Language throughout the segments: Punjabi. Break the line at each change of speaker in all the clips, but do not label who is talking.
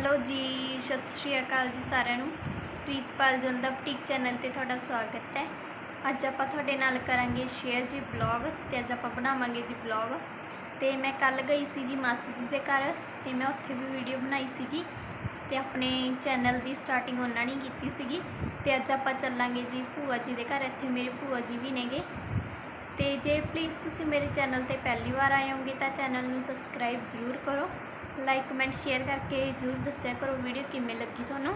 ਹੈਲੋ ਜੀ, ਸਤਿ ਸ਼੍ਰੀ ਅਕਾਲ ਜੀ ਸਾਰਿਆਂ ਨੂੰ। ਪ੍ਰੀਤਪਾਲ ਜੰਦਾ ਬੁਟੀਕ ਚੈਨਲ ਤੇ ਤੁਹਾਡਾ ਸਵਾਗਤ ਹੈ। ਅੱਜ ਆਪਾਂ ਤੁਹਾਡੇ ਨਾਲ ਕਰਾਂਗੇ ਸ਼ੇਅਰ ਜੀ ਬਲੌਗ ਤੇ ਅੱਜ ਆਪਾਂ ਬਣਾਵਾਂਗੇ ਜੀ ਬਲੌਗ ਤੇ ਮੈਂ ਕੱਲ ਗਈ ਸੀ ਜੀ ਮਾਸੀ ਜੀ ਦੇ ਘਰ ਤੇ ਮੈਂ ਉੱਥੇ ਵੀ ਵੀਡੀਓ ਬਣਾਈ ਸੀਗੀ ਤੇ ਆਪਣੇ ਚੈਨਲ ਦੀ ਸਟਾਰਟਿੰਗ ਉਹਨਾਂ ਨੇ ਕੀਤੀ ਸੀਗੀ। ਤੇ ਅੱਜ ਆਪਾਂ ਚੱਲਾਂਗੇ ਜੀ ਭੂਆ ਜੀ ਦੇ ਘਰ, ਇੱਥੇ ਮੇਰੇ ਭੂਆ ਜੀ ਵੀ ਨੇਗੇ। ਤੇ ਜੇ ਪਲੀਜ਼ ਤੁਸੀਂ ਮੇਰੇ ਚੈਨਲ ਤੇ ਪਹਿਲੀ ਵਾਰ ਆਏ ਹੋਗੇ ਤਾਂ ਚੈਨਲ ਨੂੰ ਸਬਸਕ੍ਰਾਈਬ ਜ਼ਰੂਰ ਕਰੋ। ਲਾਈਕ ਕਮੈਂਟ ਸ਼ੇਅਰ ਕਰਕੇ ਜ਼ਰੂਰ ਦੱਸਿਆ ਕਰੋ ਵੀਡੀਓ ਕਿਵੇਂ ਲੱਗੀ ਤੁਹਾਨੂੰ।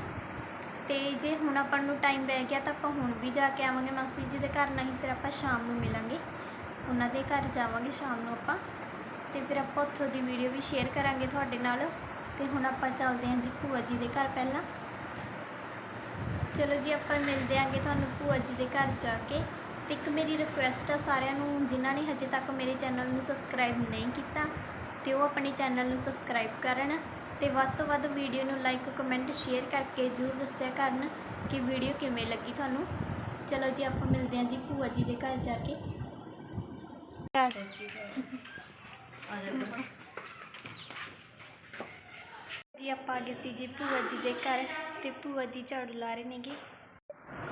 ਤੇ ਜੇ ਹੁਣ ਆਪਾਂ ਨੂੰ ਟਾਈਮ ਰਹਿ ਗਿਆ ਤਾਂ ਆਪਾਂ ਹੁਣ ਵੀ ਜਾ ਕੇ ਆਵਾਂਗੇ ਮਾਸੀ ਜੀ ਦੇ ਘਰ, ਨਹੀਂ ਫਿਰ ਆਪਾਂ ਸ਼ਾਮ ਨੂੰ ਮਿਲਾਂਗੇ। ਉਹਨਾਂ ਦੇ ਘਰ ਜਾਵਾਂਗੇ ਸ਼ਾਮ ਨੂੰ ਆਪਾਂ। ਤੇ ਫਿਰ ਆਪਾਂ ਉੱਥੋਂ ਦੀ ਵੀਡੀਓ ਵੀ ਸ਼ੇਅਰ ਕਰਾਂਗੇ ਤੁਹਾਡੇ ਨਾਲ। ਤੇ ਹੁਣ ਆਪਾਂ ਚੱਲਦੇ ਹਾਂ ਜੀ ਭੂਆ ਜੀ ਦੇ ਘਰ ਪਹਿਲਾਂ। ਚਲੋ ਜੀ, ਆਪਾਂ ਮਿਲਦੇ ਆਂਗੇ ਤੁਹਾਨੂੰ ਭੂਆ ਜੀ ਦੇ ਘਰ ਜਾ ਕੇ। ਤੇ ਇੱਕ ਮੇਰੀ ਰਿਕੁਐਸਟ ਆ ਸਾਰਿਆਂ ਨੂੰ, ਜਿਨ੍ਹਾਂ ਨੇ ਹਜੇ ਤੱਕ ਮੇਰੇ ਚੈਨਲ ਨੂੰ ਸਬਸਕ੍ਰਾਈਬ ਨਹੀਂ ਕੀਤਾ ਤੇ ਉਹ ਆਪਣੇ ਚੈਨਲ ਨੂੰ ਸਬਸਕ੍ਰਾਈਬ ਕਰਨ ਤੇ ਵੱਧ ਤੋਂ ਵੱਧ ਵੀਡੀਓ ਨੂੰ ਲਾਈਕ ਕਮੈਂਟ ਸ਼ੇਅਰ ਕਰਕੇ ਜ਼ਰੂਰ ਦੱਸਿਆ ਕਰਨ ਕਿ ਵੀਡੀਓ ਕਿਵੇਂ ਲੱਗੀ ਤੁਹਾਨੂੰ। ਚਲੋ ਜੀ, ਆਪਾਂ ਮਿਲਦੇ ਹਾਂ ਜੀ ਭੂਆ ਜੀ ਦੇ ਘਰ ਜਾ ਕੇ। ਜੀ, ਆਪਾਂ ਆ ਗਏ ਸੀ ਜੀ ਭੂਆ ਜੀ ਦੇ ਘਰ ਤੇ ਭੂਆ ਜੀ ਝਾੜੂ ਲਾ ਰਹੇ ਨੇਗੇ।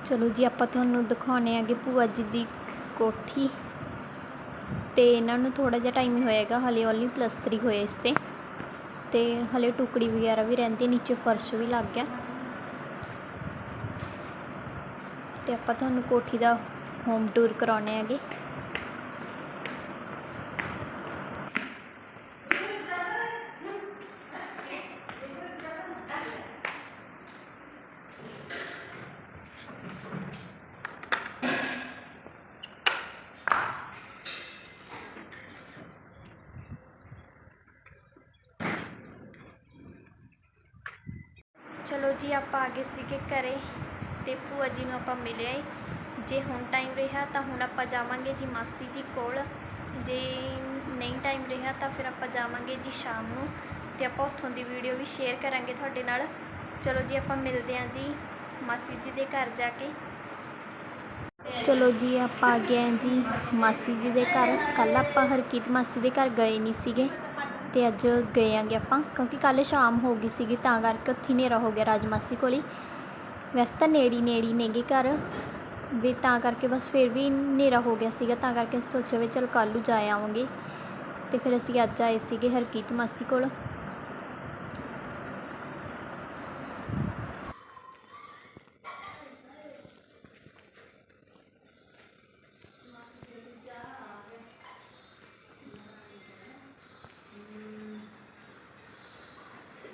ਚਲੋ ਜੀ, ਆਪਾਂ ਤੁਹਾਨੂੰ ਦਿਖਾਉਣੇ ਆਗੇ ਭੂਆ ਜੀ ਦੀ ਕੋਠੀ। ਅਤੇ ਇਹਨਾਂ ਨੂੰ ਥੋੜ੍ਹਾ ਜਿਹਾ ਟਾਈਮ ਹੀ ਹੈਗਾ ਹਲੇ ਓਨਲੀ ਪਲਸਤਰੀ ਹੋਏ ਇਸ ਤੇ। ਅਤੇ ਹਲੇ ਟੁਕੜੀ ਵਗੈਰਾ ਵੀ ਰਹਿੰਦੀ, ਨੀਚੇ ਫਰਸ਼ ਵੀ ਲੱਗ ਗਿਆ। ਅਤੇ ਆਪਾਂ ਤੁਹਾਨੂੰ ਕੋਠੀ ਦਾ ਹੋਮ ਟੂਰ ਕਰਾਉਣੇ ਹੈਗੇ। ਚਲੋ ਜੀ, ਆਪਾਂ ਆ ਗਏ ਸੀਗੇ ਘਰੇ ਤੇ ਭੂਆ ਜੀ ਨੂੰ ਆਪਾਂ ਮਿਲਿਆ ਈ ਜੇ ਹੁਣ ਟਾਈਮ ਰਿਹਾ ਤਾਂ ਹੁਣ ਆਪਾਂ ਜਾਵਾਂਗੇ ਜੀ ਮਾਸੀ ਜੀ ਕੋਲ। ਜੇ ਨਹੀਂ ਟਾਈਮ ਰਿਹਾ ਤਾਂ ਫਿਰ ਆਪਾਂ ਜਾਵਾਂਗੇ ਜੀ ਸ਼ਾਮ ਨੂੰ ਤੇ ਆਪਾਂ ਉੱਥੋਂ ਦੀ ਵੀਡੀਓ ਵੀ ਸ਼ੇਅਰ ਕਰਾਂਗੇ ਤੁਹਾਡੇ ਨਾਲ। ਚਲੋ ਜੀ, ਆਪਾਂ ਮਿਲਦੇ ਹਾਂ ਜੀ ਮਾਸੀ ਜੀ ਦੇ ਘਰ ਜਾ ਕੇ। ਚਲੋ ਜੀ, ਆਪਾਂ ਆ ਗਏ ਹਾਂ ਜੀ ਮਾਸੀ ਜੀ ਦੇ ਘਰ। ਕੱਲ ਆਪਾਂ ਹਰਕੀਤ ਮਾਸੀ ਦੇ ਘਰ ਗਏ ਨਹੀਂ ਸੀਗੇ। ਅਤੇ ਅੱਜ ਗਏ ਆਂਗੇ ਆਪਾਂ, ਕਿਉਂਕਿ ਕੱਲ੍ਹ ਸ਼ਾਮ ਹੋ ਗਈ ਸੀਗੀ, ਤਾਂ ਕਰਕੇ ਉੱਥੇ ਹਨੇਰਾ ਹੋ ਗਿਆ ਰਾਜ ਮਾਸੀ ਕੋਲ ਹੀ। ਵੈਸੇ ਤਾਂ ਨੇੜੀ ਨੇੜੀ ਨੇਗੇ ਘਰ, ਵੀ ਤਾਂ ਕਰਕੇ ਬਸ ਫਿਰ ਵੀ ਹਨੇਰਾ ਹੋ ਗਿਆ ਸੀਗਾ, ਤਾਂ ਕਰਕੇ ਅਸੀਂ ਸੋਚਿਆ ਵੀ ਚਲ ਕੱਲ੍ਹ ਨੂੰ ਜਾ ਆਵਾਂਗੇ। ਅਤੇ ਫਿਰ ਅਸੀਂ ਅੱਜ ਆਏ ਸੀਗੇ ਹਰਕੀਤ ਮਾਸੀ ਕੋਲ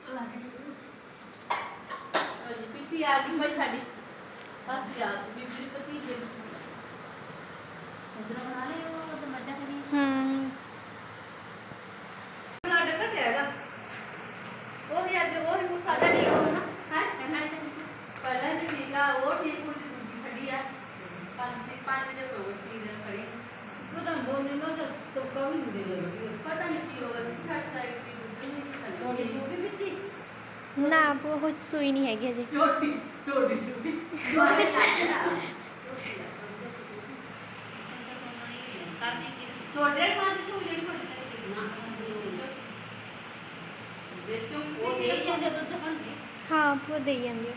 ਹਾਂਜੀ ਪੀਤੀ ਆ ਗਈ ਮੈਂ ਸਾਡੀ ਬਸ ਯਾਰ ਬੀਬੀ ਦੀ ਭਤੀਜੇ ਨੂੰ ਉਧਰ ਬਣਾ ਲੈ ਉਹ ਤੇ ਮੱਝਾਂ ਖੜੀ
ਹੂੰ
ਬਲੱਡ ਘਟਿਆ ਹੈਗਾ ਉਹ ਵੀ ਅੱਜ ਉਹ ਵੀ ਗੁੱਸਾ ਜਿਹਾ ਠੀਕ ਹੋ ਨਾ ਹੈ ਪਹਿਲਾਂ ਜਿਹੜੀ ਠੀਕ ਆ ਉਹ ਠੀਕ ਹੋ ਜੀ ਦੂਜੀ ਖੜੀ ਆ ਪੰਜ ਸੀ ਪੰਜ ਦੇ ਹੋ ਗਏ ਸੀ ਦਿਨ ਖੜੀ
ਪਤਾ ਬੋਲਦੇ ਨਾ ਤਾਂ ਤੋਕਾ ਵੀ ਹੁੰਦੇ ਨੇ
ਪਤਾ ਨਹੀਂ ਕੀ ਹੋਗਾ ਜੀ ਸੱਟ ਦਾ ਇੱਕ ਦੁੱਧ ਨਹੀਂ
ਤੁਹਾਡੀ
ਖਾਣੀ
ਜੋਗੀ ਵਿੱਤੀ
ਨਾ ਉਹ ਸੂਈ ਨਹੀਂ ਹੈਗੀ ਅਜੇ
ਛੋਟੀ ਛੋਟੀ ਸੁਣੀ
ਦੁਆਰੇ ਲੱਗ ਕਰਨੇ ਕੀ
ਛੋਟੇ ਮਾਂ ਦੀ ਛੋਟੀ ਜਿਹੜੀ ਛੋਟੀ
ਨਾ
ਵਿੱਚੋਂ
ਉਹ ਦੇ ਜਾਂਦੇ ਦੁੱਧ ਬਣਦੇ
ਹਾਂ ਭੂਆ ਦੇਈ ਜਾਂਦੀ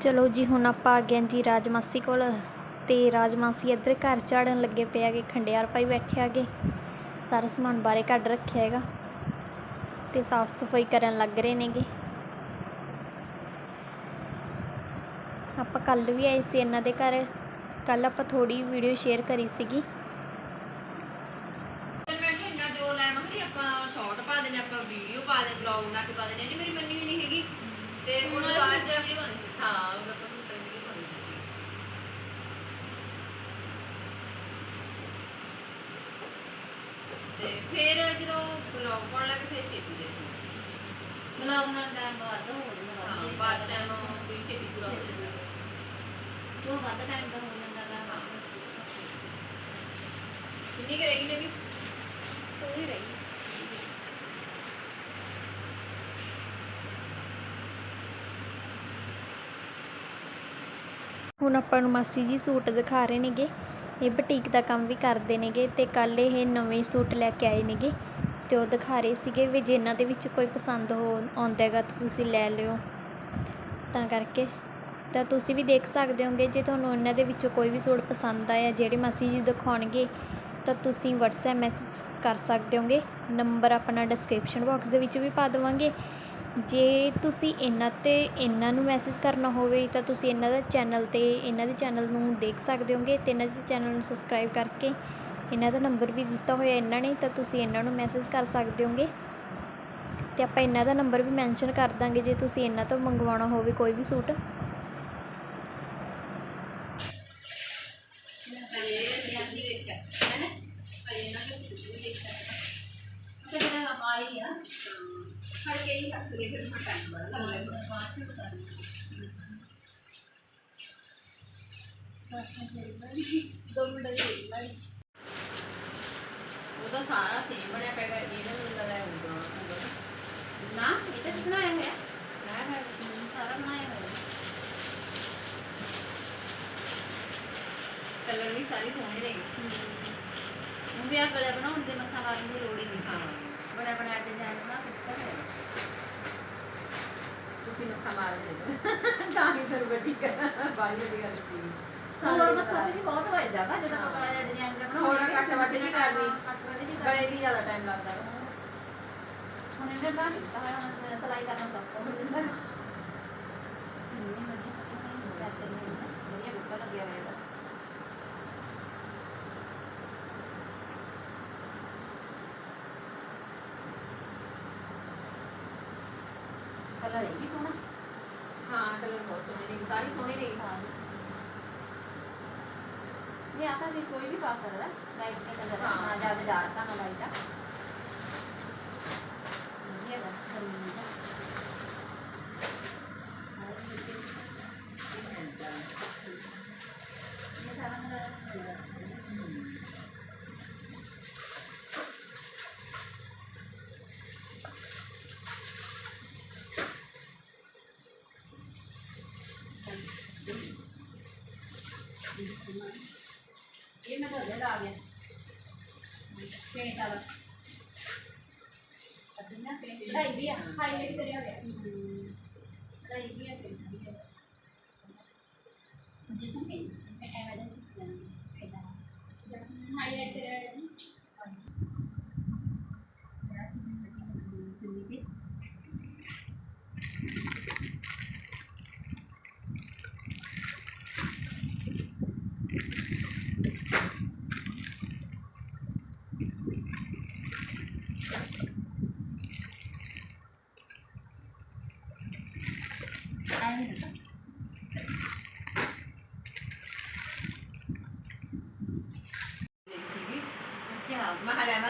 ਚਲੋ ਜੀ ਹੁਣ ਆਪਾਂ ਆ ਗਏ ਹਾਂ ਜੀ ਰਾਜਮਾਸੀ ਕੋਲ। ਤੇ ਰਾਜਮਾਸੀ ਇੱਧਰ ਘਰ ਝਾੜਨ ਲੱਗੇ ਪਏ ਹੈਗੇ ਖੰਡਿਆਰ ਭਾਈ ਬੈਠੇ ਹੈਗੇ। ਸਾਰਾ ਸਮਾਨ ਬਾਰੇ ਕੱਢ ਰੱਖਿਆ ਹੈਗਾ ਅਤੇ ਸਾਫ਼ ਸਫ਼ਾਈ ਕਰਨ ਲੱਗ ਰਹੇ ਨੇਗੇ। ਆਪਾਂ ਕੱਲ ਵੀ ਆਏ ਸੀ ਇਹਨਾਂ ਦੇ ਘਰ। ਕੱਲ ਆਪਾਂ ਥੋੜੀ ਵੀਡੀਓ ਸ਼ੇਅਰ ਕਰੀ ਸੀਗੀ
ਤੇ ਮੈਂ ਕਿਹਾ ਇੰਨਾ ਜੋ ਲੈ ਮਖਰੀ ਆਪਾਂ ਸ਼ਾਰਟ ਪਾ ਦੇਣੇ ਆਪਾਂ ਵੀਡੀਓ ਪਾ ਦੇ ਬਲੌਗ ਨਾ ਕੇ ਪਾ ਦੇਣੇ ਨਹੀਂ ਮੇਰੀ ਮੰਨੀ ਹੋਈ ਨਹੀਂ ਹੈਗੀ ਤੇ ਉਹ ਬਾਅਦ ਜਬ ਨਹੀਂ ਬਣੀ ਹਾਂ ਉਹ ਆਪਾਂ ਸੁਣ ਨਹੀਂ ਬਣੀ ਤੇ ਫਿਰ ਜਦੋਂ ਬਲੌਗ ਪਾਉਣ ਲੱਗੇ ਫਿਰ ਛੇਤੀ ਦੇ
ਬਲਾਉ ਨਾਲ ਟਾਈਮ ਬਾਅਦ ਹੋ ਜਾਂਦਾ
ਹਾਂ ਬਾਅਦ ਟਾਈਮ ਕੋਈ ਛੇਤੀ ਪੂਰਾ ਹੋ ਜਾਂਦਾ।
ਉਹ ਵੱਧ ਟਾਈਮ ਦਾ ਹੋ ਜਾਂਦਾ ਗਾ
ਕਿੰਨੀ ਕਰੇਗੀ ਨੇ ਵੀ
ਥੋੜੀ ਰਹੀ। ਹੁਣ ਆਪਾਂ ਨੂੰ ਮਾਸੀ ਜੀ ਸੂਟ ਦਿਖਾ ਰਹੇ ਨੇਗੇ। ਇਹ ਬੁਟੀਕ ਦਾ ਕੰਮ ਵੀ ਕਰਦੇ ਨੇਗੇ ਤੇ ਕੱਲ ਇਹ ਨਵੇਂ ਸੂਟ ਲੈ ਕੇ ਆਏ ਨੇਗੇ ਤੇ ਉਹ ਦਿਖਾ ਰਹੇ ਸੀਗੇ ਵੀ ਜੇ ਇਹਨਾਂ ਦੇ ਵਿੱਚ ਕੋਈ ਪਸੰਦ ਹੋ ਆਉਂਦਾ ਹੈਗਾ ਤਾਂ ਤੁਸੀਂ ਲੈ ਲਿਓ। ਤਾਂ ਕਰਕੇ ਤਾਂ ਤੁਸੀਂ ਵੀ ਦੇਖ ਸਕਦੇ ਹੋਗੇ ਜੇ ਤੁਹਾਨੂੰ ਇਹਨਾਂ ਦੇ ਵਿੱਚੋਂ ਕੋਈ ਵੀ ਸੂਟ ਪਸੰਦ ਆਇਆ ਜਿਹੜੇ ਮਾਸੀ ਜੀ ਦਿਖਾਉਣਗੇ ਤਾਂ ਤੁਸੀਂ WhatsApp ਮੈਸੇਜ ਕਰ ਸਕਦੇ ਹੋਗੇ। ਨੰਬਰ ਆਪਣਾ ਡਿਸਕ੍ਰਿਪਸ਼ਨ ਬਾਕਸ ਦੇ ਵਿੱਚ ਵੀ ਪਾ ਦੇਵਾਂਗੇ ਜੇ ਤੁਸੀਂ ਇਹਨਾਂ ਤੇ, ਇਹਨਾਂ ਨੂੰ ਮੈਸੇਜ ਕਰਨਾ ਹੋਵੇ, ਤਾਂ ਤੁਸੀਂ ਇਹਨਾਂ ਦਾ ਚੈਨਲ ਤੇ, ਇਹਨਾਂ ਦੇ ਚੈਨਲ ਨੂੰ ਦੇਖ ਸਕਦੇ ਹੋਗੇ ਅਤੇ ਇਹਨਾਂ ਦੇ ਚੈਨਲ ਨੂੰ ਸਬਸਕ੍ਰਾਈਬ ਕਰਕੇ ਇਹਨਾਂ ਦਾ ਨੰਬਰ ਵੀ ਦਿੱਤਾ ਹੋਇਆ ਇਹਨਾਂ ਨੇ, ਤਾਂ ਤੁਸੀਂ ਇਹਨਾਂ ਨੂੰ ਮੈਸੇਜ ਕਰ ਸਕਦੇ ਹੋਗੇ। ਅਤੇ ਆਪਾਂ ਇਹਨਾਂ ਦਾ ਨੰਬਰ ਵੀ ਮੈਂਸ਼ਨ ਕਰ ਦਾਂਗੇ ਜੇ ਤੁਸੀਂ ਇਹਨਾਂ ਤੋਂ ਮੰਗਵਾਉਣਾ ਹੋਵੇ ਕੋਈ ਵੀ ਸੂਟ।
ਤੇਰਾ ਆਈ ਆ।
ਫੜ ਹੀ ਰੱਖ ਲੈ ਫਿਰ ਮੈਂ ਟਾਈਮ ਬਾਅਦ
ਦੋ ਮਿੰਟ ਦੀ
ਉਹਦਾ ਸਾਰਾ ਸੇਮ ਬਣਿਆ ਪੈਗਾ ਇਹਨਾਂ ਨੂੰ ਲੱਗਦਾ ਹੋਊਗਾ ਹੋਊਗਾ
ਨਾ ਇਹ ਤਾਂ ਬਣਾਇਆ ਹੋਇਆ,
ਹੈ ਹੈ
ਸਾਰਾ ਬਣਾਇਆ ਹੋਇਆ।
ਕਲਰ ਵੀ ਸਾਰੇ ਸੋਹਣੇ ਨੇ
ਵੀ ਆ ਗਲੇ ਬਣਾਉਣ ਦੇ ਮੱਥਾ ਮਾਰਨ ਦੀ ਲੋੜ ਹੀ ਨਹੀਂ।
ਹਾਂ।
ਬੜਾ ਬੜਾ ਡਿਜ਼ਾਈਨ ਬਣਾ ਦਿੱਤਾ ਹੋਇਆ।
ਤੁਸੀਂ ਮੱਥਾ ਮਾਰ ਦੇ ਤਾਂ ਹੀ ਸਰ ਵੱਡੀ ਕਰ ਬਾਈ ਦੀ ਗੱਲ ਸੀ
ਹੋਰ ਮੱਥਾ ਸੀ ਬਹੁਤ ਹੋਇਆ ਜਾਗਾ ਜਦੋਂ ਆਪਾਂ ਬੜਾ ਡਿਜ਼ਾਈਨ ਜਿਹਾ
ਹੋਰ
ਬਣਾਉਂਦੇ
ਕੱਟ ਵੱਟ ਨਹੀਂ ਕਰਨੀ।
ਨਹੀਂ
ਗਲੇ ਦੀ ਜ਼ਿਆਦਾ ਟਾਈਮ ਲੱਗਦਾ
ਹੁਣ ਇਹਨੇ ਤਾਂ ਦਿੱਤਾ ਹੋਇਆ ਹੁਣ ਸਲਾਈ ਕਰਨਾ ਸੌਖਾ ਹੋ ਜਾਂਦਾ। ਇੰਨੀ ਵਧੀਆ ਸਭ ਕੁਝ ਕਰਦੇ ਨੇ ਵਧੀਆ ਬੁੱਕਾ ਲੱਗਿਆ ਹੋਇਆ ਕਲਰ ਇਹ ਵੀ ਸੋਹਣਾ?
ਹਾਂ ਕਲਰ ਬਹੁਤ ਸੋਹਣੇ ਨੇ ਸਾਰੀ ਸੋਹਣੀ ਨੇ
ਇਹ ਆਤਾ ਵੀ ਕੋਈ ਵੀ ਪਾ ਸਕਦਾ ਲਾਈਟ ਦੇ ਕਲਰ
ਹਾਂ।
ਜ਼ਿਆਦਾ ਡਾਰਕ ਆ ਨਾ ਲਾਈਟ ਆ। ਇਹ ਦਾ ਕਰੀਮ ਦਾ ਇਹ ਸਾਰਾ ਮੇਰਾ ਇਹ ਮੈਂ ਤਾਂ ਲਾ ਗਿਆ ਪੇਂਟ ਵਾਲਾ ਅੱਧੀ ਨਾ ਪੇਂਟ ਕਢਾਈ ਵੀ ਆ। ਹਾਈਲਾਈਟ ਕਰਿਆ ਹੋਇਆ। ਕਢਾਈ ਵੀ ਆ ਪੇਂਟ ਵੀ ਆ। ਜਿਸ ਨੂੰ ਮੈਂ ਐਵੇਂ ਦਾ ਹਾਈਲਾਈਟ ਕਰਿਆ ਹੋਇਆ।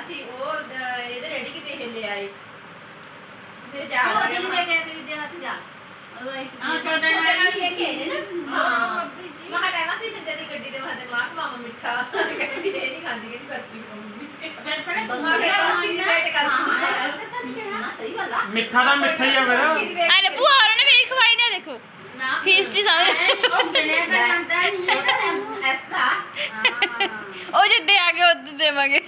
ਮਹਾਰਾਣਾ ਸੀ ਉਹ ਅਹ, ਇਹਦੇ ਰੈਡੀ ਕਿਤੇ ਹਿੱਲੇ ਆਏ। ਮੇਰੇ ਜਾ
ਉਹ
ਆ
ਜਿਹਨੂੰ
ਗਿਆ।
ਲੈ ਕੇ ਗਈ ਦੇ ਹੱਥ ਜਾ। ਉਹ ਇੱਕ
ਹਾਂ ਛੋਟਾ ਨਾਲ ਹੀ ਲੈ ਕੇ ਆਏ ਨੇ ਨਾ?
ਹਾਂ।
ਹਾਂ ਮਹਾਰਾਣਾ ਸੀ ਸਿੰਦੇ ਦੀ ਗੱਡੀ ਦੇ ਮਹਦੇ ਮਾਖ ਮਾਮਾ ਮਿੱਠਾ। ਕਹਿੰਦੀ ਇਹ ਨਹੀਂ ਖਾਂਦੀ ਕਿ ਬਰਫੀ ਖਾਊਂਗੀ ਮਾਂ ਕੇ ਬਰਫੀ ਦੀ ਵੇਟ
ਹਾਂ ਹਾਂ
ਕਰਦੀ।
ਇਹ ਤਾਂ ਨਹੀਂ ਕਹਿਣਾ ਸਹੀ ਗੱਲ ਆ।
ਮਿੱਠਾ ਤਾਂ ਮਿੱਠਾ ਹੀ ਆ ਫਿਰ।
ਅਰੇ ਭੂਆ ਹੋਰਾਂ ਨੇ ਵੀ ਖਵਾਈ ਨਾ ਦੇਖੋ। ਫੀਸਟੀ ਸਾਰੇ
ਉਹ ਜਨੇ ਦਾ ਜਾਂਦਾ ਨਹੀਂ। ਇਹਦਾ ਤਾਂ ਐਕਸਟਰਾ ਹਾਂ
ਉਹ ਜਿੱਦੇ ਆ ਗਏ ਉਦੋਂ ਦੇਵਾਂਗੇ।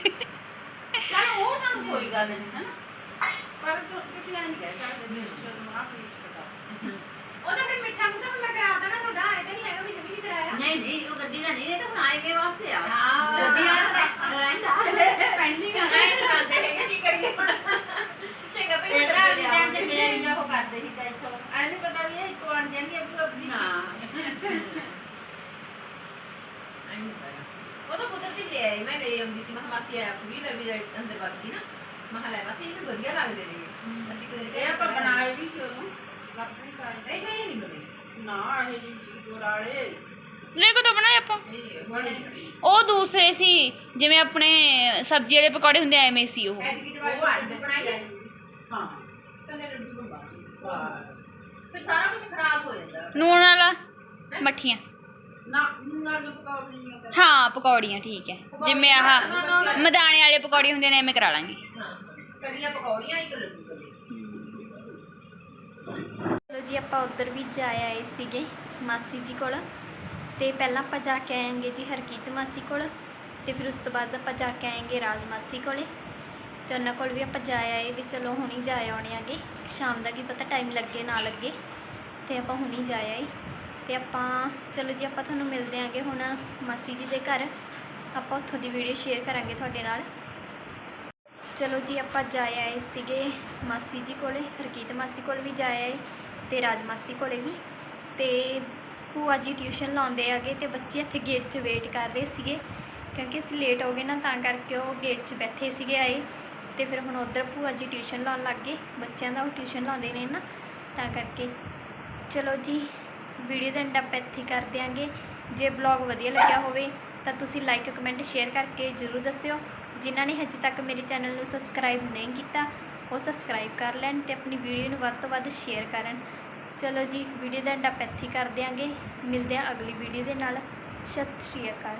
ਚਲ ਉਹ ਸਾਨੂੰ ਕੋਈ ਗੱਲ ਨਹੀਂ ਹੈ ਨਾ ਪਰ ਤੂੰ ਕਿਸੇ ਗੱਲ ਨਹੀਂ ਕਹਿ ਸਕਦੇ ਨਹੀਂ ਉਸ ਨੂੰ ਆਪ ਹੀ ਪਤਾ
ਉਹ ਤਾਂ ਫਿਰ ਮਿੱਠਾ ਮੂੰਹ ਤਾਂ ਮੈਂ ਕਰਾਤਾ ਨਾ ਤੁਹਾਡਾ ਇਹ ਤਾਂ ਨਹੀਂ ਹੈਗਾ ਵੀ ਜਮੀ ਨਹੀਂ ਕਰਾਇਆ।
ਨਹੀਂ ਨਹੀਂ ਉਹ ਗੱਡੀ ਦਾ ਨਹੀਂ ਇਹ ਤਾਂ ਹੁਣ ਆਏ ਕੇ ਵਾਸਤੇ ਆ।
ਹਾਂ।
ਗੱਡੀ ਵਾਲਾ ਤਾਂ ਰਹਿੰਦਾ। ਪੈਂਡਿੰਗ ਆ
ਨਹੀਂ ਕਰਦੇ ਹੈਗੇ ਕੀ ਕਰੀਏ ਹੁਣ? ਚੰਗਾ ਭਈ
ਇਹਦਾ ਦੇ ਟਾਈਮ ਤੇ ਮੇਰੀ ਉਹ ਕਰਦੇ ਸੀ ਤਾਂ ਇੱਥੋਂ।
ਐਨੇ ਪਤਾ ਵੀ ਇਹ ਇੱਕ ਵਾਰ ਜਾਂਦੀ ਆ ਭੂਆ ਦੀ
ਹਾਂ।
ਤਾਂ ਕੁਦਰਤੀ ਲੈ ਆਈ ਮੈਂ ਲੈ ਆਉਂਦੀ ਸੀ। ਮੈਂ ਮਾਸੀ ਆਇਆ ਲੈ ਵੀ ਜਾਏ ਅੰਦਰ ਵਗਦੀ ਨਾ। ਮੈਂ ਕਿਹਾ ਲੈ ਮਾਸੀ ਇਹਨੂੰ ਵਧੀਆ ਲੱਗਦੇ ਨੇ। ਅਸੀਂ ਕਦੇ
ਇਹ ਆਪਾਂ ਬਣਾਏ ਵੀ ਸੀ ਉਹਨੂੰ। ਲੱਕੜੀ
ਨਹੀਂ ਨਹੀਂ ਨਹੀਂ ਬਣੇ
ਨਾ ਇਹ ਜੀ ਗੋਰਾਲੇ
ਲੈ ਕੋ ਤਾਂ ਬਣਾਏ ਆਪਾਂ? ਉਹ ਦੂਸਰੇ ਸੀ ਜਿਵੇਂ ਆਪਣੇ ਸਬਜ਼ੀ ਵਾਲੇ ਪਕੌੜੇ ਹੁੰਦੇ ਆ, ਐਵੇਂ ਸੀ ਉਹ।
ਐਤਕੀ ਦੀਵਾਲੀ
ਉਹ ਅੱਡ
ਬਣਾਈ ਹੈ।
ਹਾਂ
ਕੰਨੇ ਲੱਡੂ ਬਣਵਾਉਂਦੀ
ਬਸ।
ਫਿਰ ਸਾਰਾ ਕੁਝ ਖਰਾਬ ਹੋ ਜਾਂਦਾ।
ਨੂਣ ਵਾਲਾ ਮੱਠੀਆਂ
ਨਾ ਨਾ ਪਕਾਉਣੀਆਂ ਕਰ
ਹਾਂ ਪਕੌੜੀਆਂ ਠੀਕ ਹੈ। ਜਿਵੇਂ ਆਹ ਮਦਾਣੇ ਵਾਲੇ ਪਕੌੜੇ ਹੁੰਦੇ ਨੇ ਐਵੇਂ ਕਰਾ ਲਾਂਗੇ।
ਹਾਂ ਕਲੀਆਂ ਪਕੌੜੀਆਂ ਇੱਕ ਲੱਡੂ ਕਲੇ
ਚਲੋ ਜੀ ਆਪਾਂ ਉਧਰ ਵੀ ਜਾ ਆਏ ਸੀਗੇ ਮਾਸੀ ਜੀ ਕੋਲ। ਤੇ ਪਹਿਲਾਂ ਆਪਾਂ ਜਾ ਕੇ ਆਏਂਗੇ ਜੀ ਹਰਕੀਤ ਮਾਸੀ ਕੋਲ। ਤੇ ਫਿਰ ਉਸ ਤੋਂ ਬਾਅਦ ਆਪਾਂ ਜਾ ਕੇ ਆਏਂਗੇ ਰਾਜ ਮਾਸੀ ਕੋਲੇ। ਤੇ ਉਹਨਾਂ ਕੋਲ ਵੀ ਆਪਾਂ ਜਾ ਆਏ ਵੀ ਚਲੋ ਹੁਣੀ ਜਾ ਆਉਣੇ ਆਗੇ। ਸ਼ਾਮ ਦਾ ਕੀ ਪਤਾ ਟਾਈਮ ਲੱਗੇ ਨਾ ਲੱਗੇ। ਤੇ ਆਪਾਂ ਹੁਣੀ ਜਾ ਆਏ। ਤੇ ਆਪਾਂ, ਚਲੋ ਜੀ, ਆਪਾਂ ਤੁਹਾਨੂੰ ਮਿਲਦੇ ਆਂਗੇ ਹੁਣ ਮਾਸੀ ਜੀ ਦੇ ਘਰ। ਆਪਾਂ ਉੱਥੋਂ ਦੀ ਵੀਡੀਓ ਸ਼ੇਅਰ ਕਰਾਂਗੇ ਤੁਹਾਡੇ ਨਾਲ। ਚਲੋ ਜੀ, ਆਪਾਂ ਜਾ ਆਏ ਸੀਗੇ ਮਾਸੀ ਜੀ ਕੋਲੇ, ਹਰਕੀਤ ਮਾਸੀ ਕੋਲ ਵੀ ਜਾ ਆਏ ਤੇ ਰਾਜ ਮਾਸੀ ਕੋਲੇ ਵੀ। ਤੇ ਭੂਆ ਜੀ ਟਿਊਸ਼ਨ ਲਾਉਂਦੇ ਆਗੇ ਤੇ ਬੱਚੇ ਇੱਥੇ ਗੇਟ 'ਚ ਵੇਟ ਕਰ ਰਹੇ ਸੀਗੇ। ਕਿਉਂਕਿ ਅਸੀਂ ਲੇਟ ਹੋ ਗਏ ਨਾ, ਤਾਂ ਕਰਕੇ ਉਹ ਗੇਟ 'ਚ ਬੈਠੇ ਸੀਗੇ ਆਏ। ਤੇ ਫਿਰ ਹੁਣ ਉਧਰ ਭੂਆ ਜੀ ਟਿਊਸ਼ਨ ਲਾਉਣ ਲੱਗ ਗਏ। ਬੱਚਿਆਂ ਦਾ ਉਹ ਟਿਊਸ਼ਨ ਲਾਉਂਦੇ ਨੇ ਨਾ, ਤਾਂ ਕਰਕੇ। ਚਲੋ ਜੀ ਵੀਡੀਓ ਦਾ ਐਂਡ ਆਪਾਂ ਇੱਥੇ ਕਰ ਦਿਆਂਗੇ। ਜੇ ਬਲੌਗ ਵਧੀਆ ਲੱਗਿਆ ਹੋਵੇ, ਤਾਂ ਤੁਸੀਂ ਲਾਈਕ ਕਮੈਂਟ ਸ਼ੇਅਰ ਕਰਕੇ ਜ਼ਰੂਰ ਦੱਸਿਓ। ਜਿਨ੍ਹਾਂ ਨੇ ਹਜੇ ਤੱਕ ਮੇਰੇ ਚੈਨਲ ਨੂੰ ਸਬਸਕ੍ਰਾਈਬ ਨਹੀਂ ਕੀਤਾ, ਉਹ ਸਬਸਕ੍ਰਾਈਬ ਕਰ ਲੈਣ ਤੇ ਆਪਣੀ ਵੀਡੀਓ ਨੂੰ ਵੱਧ ਤੋਂ ਵੱਧ ਸ਼ੇਅਰ ਕਰਨ। ਚਲੋ ਜੀ, ਵੀਡੀਓ ਦਾ ਐਂਡ ਆਪਾਂ ਇੱਥੇ ਕਰ ਦਿਆਂਗੇ। ਮਿਲਦੇ ਹਾਂ ਅਗਲੀ ਵੀਡੀਓ ਦੇ ਨਾਲ। ਸਤਿ ਸ਼੍ਰੀ ਅਕਾਲ।